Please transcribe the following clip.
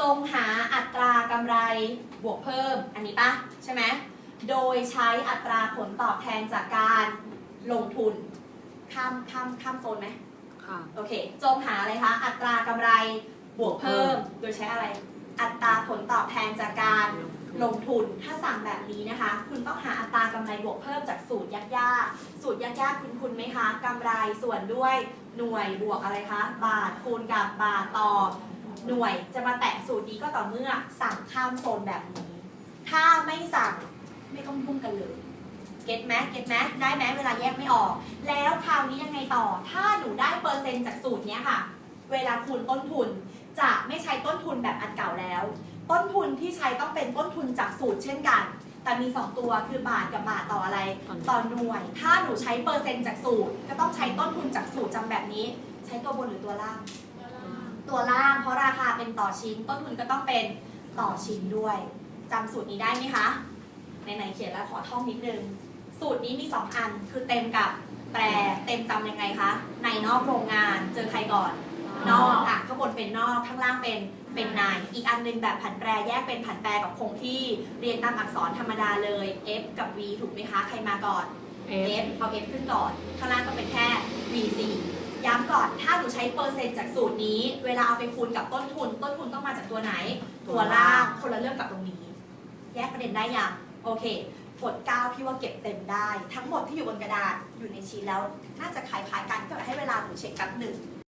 จงหาอัตรากำไรบวกเพิ่มอันนี้ปะใช่ไหมโดยใช้อัตราผลตอบแทนจากการลงทุน ข้ามข้ามข้ามโซนไหมค่ะ โอเค จงหาอะไรคะ อัตรากำไรบวกเพิ่ม โดยใช้อะไร อัตราผลตอบแทนจากการลงทุน ถ้าสั่งแบบนี้นะคะ คุณต้องหาอัตรากำไรบวกเพิ่มจากสูตรยากๆ สูตรยากๆ คุณคุณไหมคะกำไรส่วนด้วยหน่วยบวกอะไรคะ บาทคูณกับบาทต่อ หน่วยจะมาแตะสูตรนี้ก็ต่อเมื่อสั่งข้ามโซนแบบนี้ ถ้าไม่สั่งไม่ต้องพุ่งกันเลยเก็ตไหมเก็ตไหมได้ไหมเวลาแยกไม่ออก แล้วคราวนี้ยังไงต่อ ถ้าหนูได้เปอร์เซ็นต์จากสูตรเนี้ยค่ะ เวลาคูณต้นทุนจะไม่ใช้ต้นทุนแบบอันเก่าแล้ว ต้นทุนที่ใช้ต้องเป็นต้นทุนจากสูตรเช่นกัน แต่มี 2 ตัวคือบาทกับบาทต่ออะไร ต่อหน่วย ถ้าหนูใช้เปอร์เซ็นต์จากสูตร ก็ต้องใช้ต้นทุนจากสูตรจำแบบนี้ ใช้ตัวบนหรือตัวล่าง ตัวล่างเพราะราคาเป็นต่อชิ้น ต้นทุนก็ต้องเป็นต่อชิ้นด้วยจำสูตรนี้ได้ไหมคะไหนๆเขียนแล้วขอท่องนิดนึง สูตรนี้มี 2 อันคือเต็มกับแปรเต็มจำยังไงคะ ในนอกโรงงานเจอใครก่อน นอกอะข้างบนเป็นนอกข้างล่างเป็นเป็นในอีกอันหนึงแบบผันแปรแยกเป็นผันแปรกับคงที่เรียนตามอักษรธรรมดาเลย F กับ V ถูกไหมคะ ใครมาก่อนเอ F เอา F ขึ้นก่อน ข้างล่างก็เป็นแค่ VC ย้ำก่อน ถ้าหนูใช้เปอร์เซ็นต์จากสูตรนี้ เวลาเอาไปคูณกับต้นทุน ต้นทุนต้องมาจากตัวไหน ตัวล่าง คนละเรื่องกับตรงนี้ แยกประเด็นได้ยัง โอเคกด9พี่ว่าเก็บเต็มได้ ทั้งหมดที่อยู่บนกระดาษอยู่ในชีทแล้ว น่าจะคล้ายๆกันก็ให้เวลาหนูเช็คกันหนึ่ง